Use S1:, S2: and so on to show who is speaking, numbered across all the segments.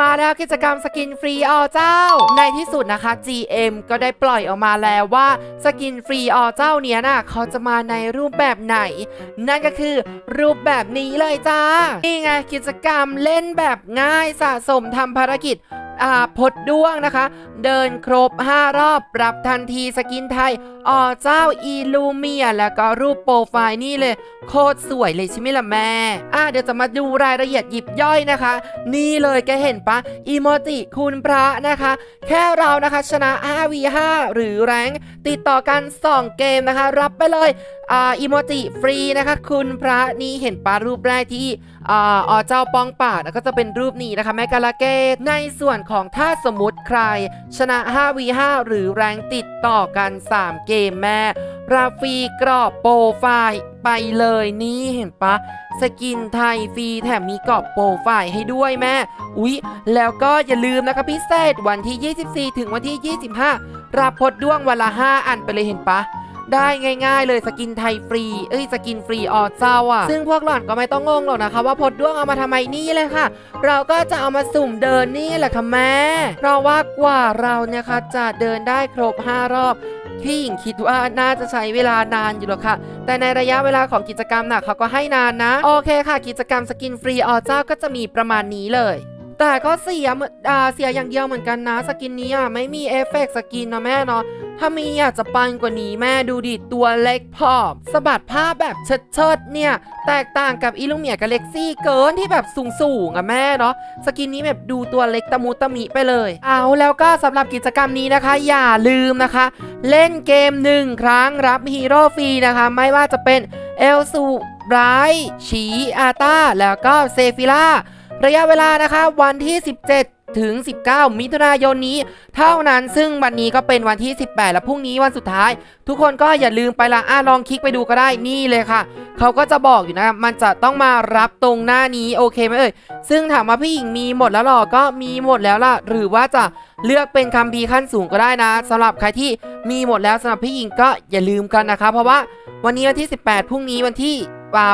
S1: มาแล้วกิจกรรมสกินฟรีอเจ้า ในที่สุดนะคะ GM ก็ได้ปล่อยออกมาแล้วว่าสกินฟรีอเจ้าเนี้ยน่ะเขาจะมาในรูปแบบไหน นั่นก็คือรูปแบบนี้เลยจ้า นี่ไงกิจกรรมเล่นแบบง่ายสะสมทำภารกิจ อาพดด้วงนะคะ เดินครบ 5 รอบปรับทันทีสกินไทยอ๋อเจ้าอีลูเมียแล้วก็รูปโปรไฟล์นี่เลย โคตรสวยเลยใช่ไหมล่ะแม่ อะเดี๋ยวจะมาดูรายละเอียดหยิบย่อยนะคะ นี่เลยแกเห็นปะอีโมจิคุณพระนะคะ แค่เรานะคะชนะ 5v5 หรือแรงติดต่อกัน 2 เกมนะคะ รับไปเลยอ่าอีโมจิฟรีนะคะ คุณพระนี่เห็นปะรูปแรกที่อ่าอ๋อเจ้าปองป่าดแล้วก็จะเป็นรูปนี้นะคะแม่กาลาเกตในส่วนของของถ้าสมมติใคร ชนะ 5v5 หรือแรงติดต่อกัน 3 เกมแม่ ราฟรีกรอบโปรไฟล์ไปเลยนี่เห็นปะสกินไทยฟรีแถมมีกรอบโปรไฟล์ให้ด้วยแม่ อุ๊ย แล้วก็อย่าลืมนะคะพิเศษวันที่ 24 ถึงวันที่ 25 รับพดด้วงวันละ 5 อันไปเลยเห็นปะ ได้ง่ายๆ เลยสกินไทยฟรี เอ้ยสกินฟรีออเจ้าอะซึ่งพวกหล่อนก็ไม่ต้องงงหรอกนะคะ ว่าพดด้วงเอามาทำไมนี่เลยค่ะ เราก็จะเอามาสุ่มเดินนี่แหละค่ะแม่เพราะว่ากว่าเราเนี่ยค่ะจะเดินได้ครบ 5 รอบพี่หญิงคิดว่าน่าจะใช้เวลานานอยู่หรอกค่ะ แต่ในระยะเวลาของกิจกรรมน่ะเขาก็ให้นานนะ โอเคค่ะ กิจกรรมสกินฟรีอเจ้าก็จะมีประมาณนี้เลย แต่ก็เสียเหมือนอ่าเสียอย่างเดียวเหมือนกันนะ สกินนี้อะไม่มีเอฟเฟกต์สกินนะแม่เนาะถ้ามีอะจะปังกว่านี้แม่ดูดิตัวเล็กพอบสะบัดผ้าแบบเชิดๆเนี่ย แตกต่างกับอีลูเมียกับเล็กซี่เกินที่แบบสูงๆอะแม่เนาะสกินนี้แบบดูตัวเล็กตะมูตะมิไปเลย เอาแล้วก็สำหรับกิจกรรมนี้นะคะ อย่าลืมนะคะ เล่นเกมหนึ่งครั้งรับฮีโร่ฟรีนะคะ ไม่ว่าจะเป็นเอลซูไบรท์ชีอาตาแล้วก็เซฟิล่า ระยะเวลานะคะวันที่ 17ถึง 19 มิถุนายนนี้ เท่านั้นซึ่งวันนี้ก็เป็นวันที่ 18 และพรุ่งนี้วันสุดท้าย ทุกคนก็อย่าลืมไปละอะลองคลิกไปดูก็ได้นี่เลยค่ะ เขาก็จะบอกอยู่นะ มันจะต้องมารับตรงหน้านี้โอเคไหมเอ่ยซึ่งถามว่าพี่หญิงมีหมดแล้วหรอก็มีหมดแล้วล่ะ หรือว่าจะเลือกเป็นคัมภีร์ขั้นสูงก็ได้นะสำหรับใครที่มีหมดแล้วสำหรับพี่หญิงก็อย่าลืมกันนะคะ เพราะว่าวันนี้วันที่ 18 พรุ่งนี้วันที่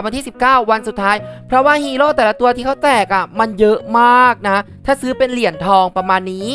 S1: วันที่ 19 วันสุดท้าย เพราะว่าฮีโร่แต่ละตัวที่เขาแตกอะมันเยอะมากนะ ถ้าซื้อเป็นเหรียญทองประมาณนี้